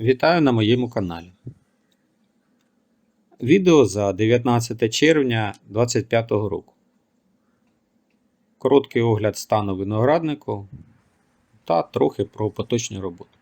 Вітаю на моєму каналі. Відео за 19 червня 2025 року. Короткий огляд стану винограднику та трохи про поточні роботи.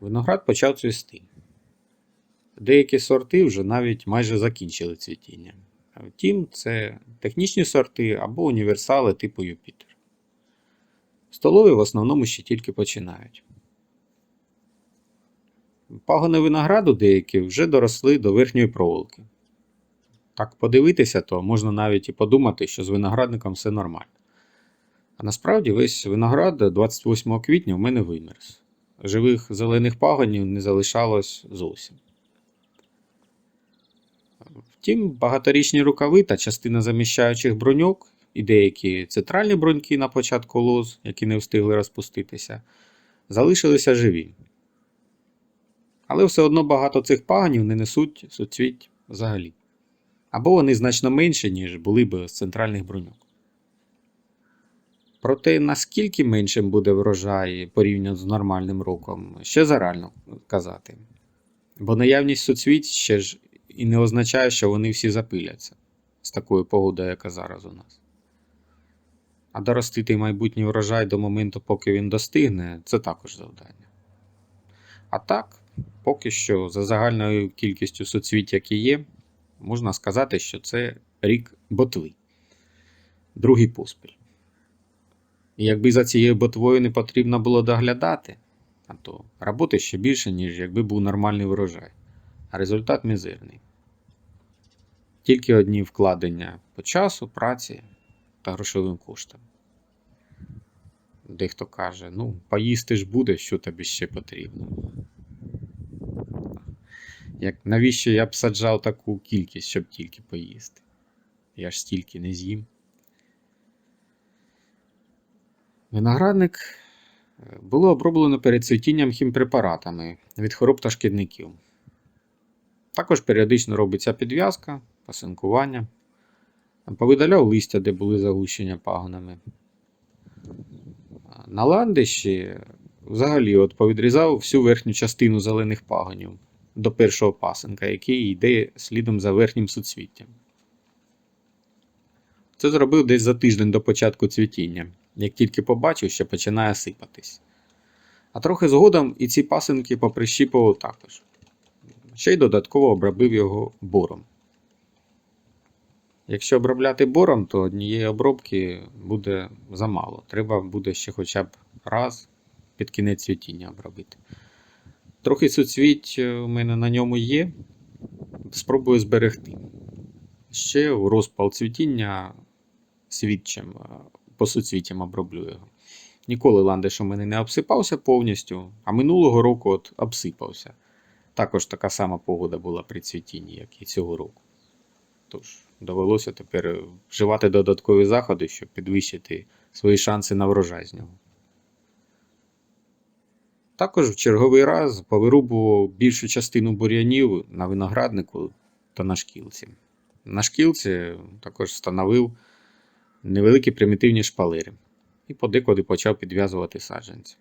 Виноград почав цвісти. Деякі сорти вже навіть майже закінчили цвітіння. Втім, це технічні сорти або універсали типу Юпітер. Столові в основному ще тільки починають. Пагони винограду деякі вже доросли до верхньої проволоки. Так подивитися, то можна навіть і подумати, що з виноградником все нормально. А насправді весь виноград 28 квітня в мене вимерз. Живих зелених пагонів не залишалось зовсім. Втім, багаторічні рукави та частина заміщаючих броньок і деякі центральні броньки на початку лоз, які не встигли розпуститися, залишилися живі. Але все одно багато цих пагонів не несуть суцвіть взагалі. Або вони значно менші, ніж були б з центральних броньок. Проте наскільки меншим буде врожай порівняно з нормальним роком, ще зарально казати. Бо наявність суцвіть ще ж і не означає, що вони всі запиляться з такою погодою, яка зараз у нас. А доростити майбутній врожай до моменту, поки він достигне, це також завдання. А так, поки що, за загальною кількістю соцвіт, які є, можна сказати, що це рік ботви. Другий поспіль. І якби за цією ботвою не потрібно було доглядати, а то роботи ще більше, ніж якби був нормальний врожай. А результат мізерний. Тільки одні вкладення по часу, праці та грошовим коштам. Дехто каже, ну, поїсти ж буде, що тобі ще потрібно. Як, навіщо я б саджав таку кількість, щоб тільки поїсти? Я ж стільки не з'їм. Виноградник е, було оброблено перед цвітінням хімпрепаратами від хвороб та шкідників. Також періодично робиться підв'язка, пасинкування. Повидаляв листя, де були загущення пагонами. На ландищі взагалі от повідрізав всю верхню частину зелених пагонів до першого пасинка, який йде слідом за верхнім суцвіттям. Це зробив десь за тиждень до початку цвітіння, як тільки побачив, що починає сипатись. А трохи згодом і ці пасинки поприщіпував також. Ще й додатково обробив його бором. Якщо обробляти бором, то однієї обробки буде замало. Треба буде ще хоча б раз під кінець цвітіння обробити. Трохи суцвіть у мене на ньому є. Спробую зберегти. Ще у розпал цвітіння свідчим, по суцвіттям оброблю його. Ніколи ландиш у мене не обсипався повністю, а минулого року от обсипався. Також така сама погода була при цвітінні, як і цього року. Тож, довелося тепер вживати додаткові заходи, щоб підвищити свої шанси на врожай з нього. Також в черговий раз повирубував більшу частину бур'янів на винограднику та на шкілці. На шкілці також встановив невеликі примітивні шпалери і подекуди почав підв'язувати саджанці.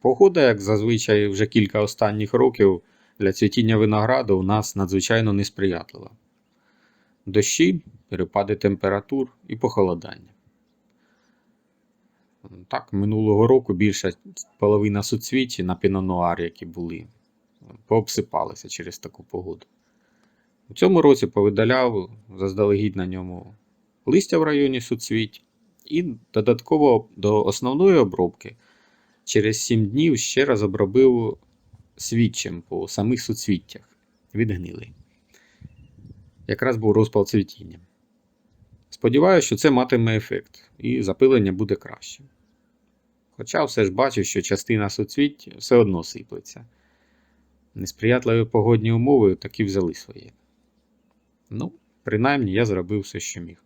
Погода, як зазвичай, вже кілька останніх років для цвітіння винограду у нас надзвичайно несприятлива. Дощі, перепади температур і похолодання. Так, минулого року більша половина суцвіті на пінонуар, які були, пообсипалися через таку погоду. У цьому році повидаляв заздалегідь на ньому листя в районі суцвіть, і додатково до основної обробки через 7 днів ще раз обробив свідчим по самих суцвіттях від гнилий. Якраз був розпал цвітіння. Сподіваюся, що це матиме ефект і запилення буде краще. Хоча все ж бачу, що частина суцвіть все одно сиплеться. Несприятливі погодні умови таки взяли своє. Ну, принаймні я зробив все, що міг.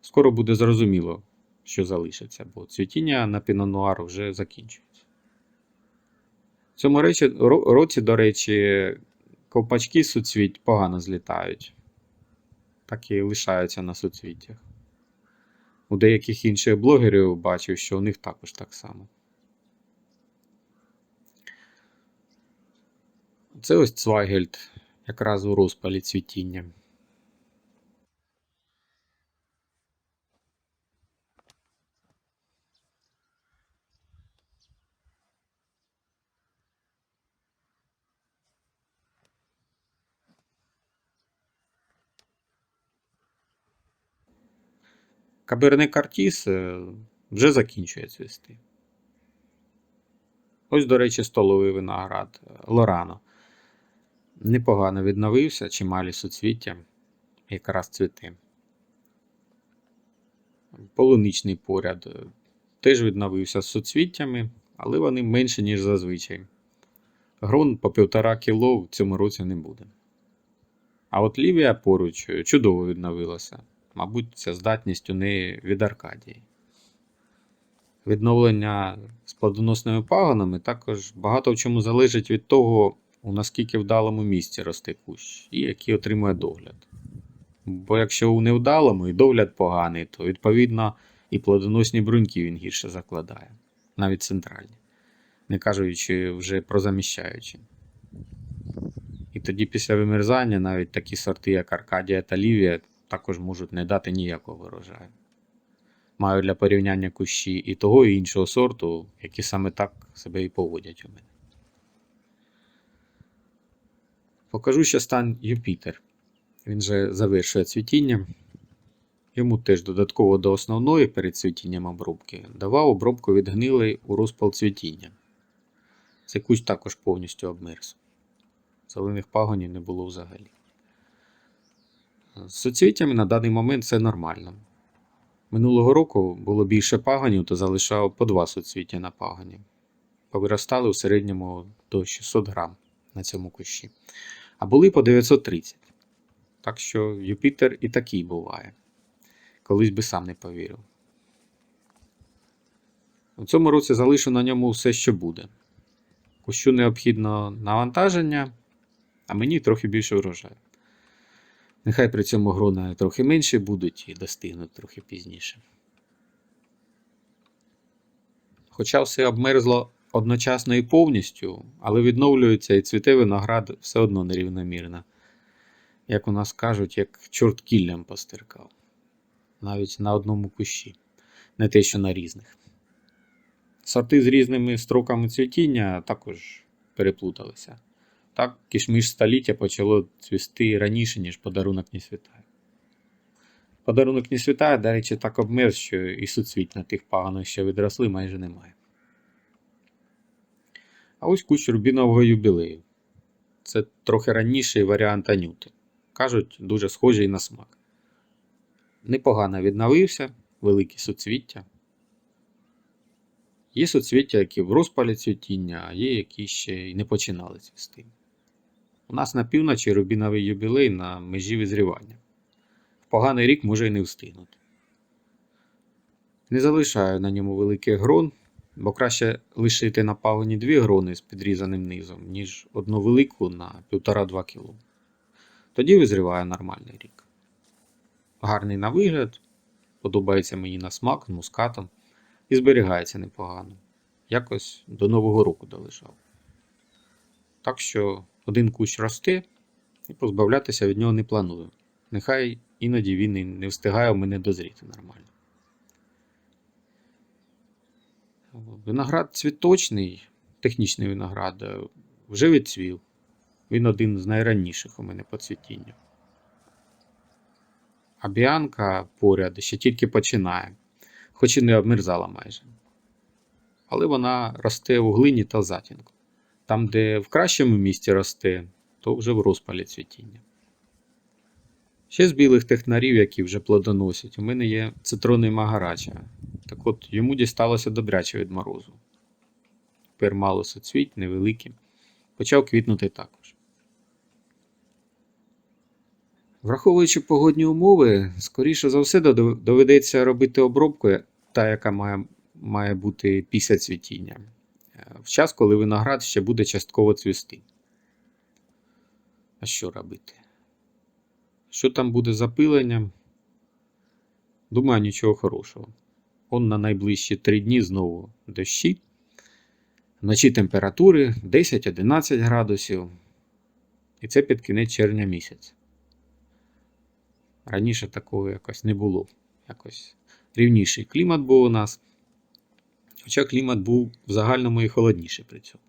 Скоро буде зрозуміло, що залишиться, бо цвітіння на пінонуар вже закінчується. В цьому речі, році, до речі, ковпачки суцвіть погано злітають, так і лишаються на суцвіттях у деяких інших блогерів бачив, що у них також так само. Це ось Цвайгельд, якраз у розпалі цвітіння. Каберне Картіс е, вже закінчує цвісти. Ось, до речі, столовий виноград е, Лорано. Непогано відновився, чималі суцвіття, якраз цвіти. Полуничний поряд е, теж відновився з суцвіттями, але вони менші, ніж зазвичай. Грон по півтора кіло в цьому році не буде. А от Лівія поруч чудово відновилася. Мабуть, ця здатність у неї від Аркадії. Відновлення з плодоносними пагонами також багато в чому залежить від того, у наскільки вдалому місці росте кущ і який отримує догляд. Бо якщо у невдалому і догляд поганий, то відповідно і плодоносні бруньки він гірше закладає, навіть центральні, не кажучи вже про заміщаючі. І тоді після вимерзання навіть такі сорти, як Аркадія та Лівія, також можуть не дати ніякого врожаю. Маю для порівняння кущі і того, і іншого сорту, які саме так себе і поводять у мене. Покажу ще стан Юпітер. Він же завершує цвітіння. Йому теж додатково до основної перед цвітінням обробки давав обробку від гнилий у розпал цвітіння. Цей кущ також повністю обмерз. Зелених пагонів не було взагалі. З суцвіттями на даний момент все нормально. Минулого року було більше пагонів, то залишав по два суцвіття на пагоні. Повиростали в середньому до 600 грам на цьому кущі. А були по 930. Так що Юпітер і такий буває. Колись би сам не повірив. У цьому році залишу на ньому все, що буде. Кущу необхідно навантаження, а мені трохи більше врожаю. Нехай при цьому грона трохи менше будуть і достигнуть трохи пізніше. Хоча все обмерзло одночасно і повністю, але відновлюється і цвіте виноград все одно нерівномірно. Як у нас кажуть, як чорт кіллям постиркав. Навіть на одному кущі, не те, що на різних. Сорти з різними строками цвітіння також переплуталися. Так, кішмиш століття почало цвісти раніше, ніж подарунок не. Подарунок не до речі, так обмерз, що і суцвіть на тих паганах, що відросли, майже немає. А ось кущ рубінового юбілею. Це трохи раніший варіант анюти. Кажуть, дуже схожий на смак. Непогано відновився, великі суцвіття. Є суцвіття, які в розпалі цвітіння, а є які ще й не починали цвісти. У нас на півночі рубіновий юбілей на межі визрівання. В поганий рік може й не встигнути. Не залишаю на ньому великих грон, бо краще лишити на пагоні дві грони з підрізаним низом, ніж одну велику на 1,5-2 кг. Тоді визріває нормальний рік. Гарний на вигляд, подобається мені на смак мускатом і зберігається непогано. Якось до Нового року долежав. Так що один кущ росте і позбавлятися від нього не планую. Нехай іноді він і не встигає у мене дозріти нормально. Виноград цвіточний, технічний виноград, е, вже відцвів. Він один з найранніших у мене по цвітінню. А біанка поряд ще тільки починає, хоч і не обмерзала майже. Але вона росте у глині та затінку. Там, де в кращому місці росте, то вже в розпалі цвітіння. Ще з білих технарів, які вже плодоносять, у мене є цитронний магарача. Так от йому дісталося добряче від морозу. Тепер мало соцвіть, невеликі. Почав квітнути також. Враховуючи погодні умови, скоріше за все доведеться робити обробку, та, яка має, має бути після цвітіння в час, коли виноград ще буде частково цвісти. А що робити? Що там буде запиленням? Думаю, нічого хорошого. Он на найближчі три дні знову дощі. Вночі температури 10-11 градусів. І це під кінець червня місяця. Раніше такого якось не було. Якось рівніший клімат був у нас. Хоча клімат був в загальному і холодніший при цьому.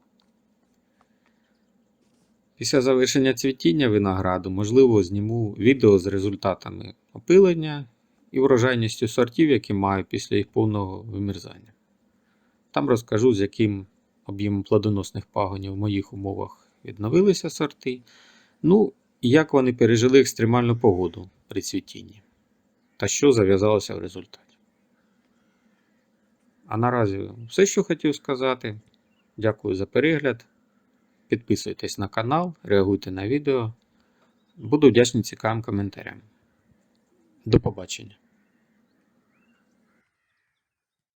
Після завершення цвітіння винограду, можливо, зніму відео з результатами опилення і врожайністю сортів, які маю після їх повного вимерзання. Там розкажу, з яким об'ємом плодоносних пагонів в моїх умовах відновилися сорти. Ну, і як вони пережили екстремальну погоду при цвітінні. Та що зав'язалося в результаті. А наразі все, що хотів сказати. Дякую за перегляд. Підписуйтесь на канал, реагуйте на відео. Буду вдячний цікавим коментарям. До побачення.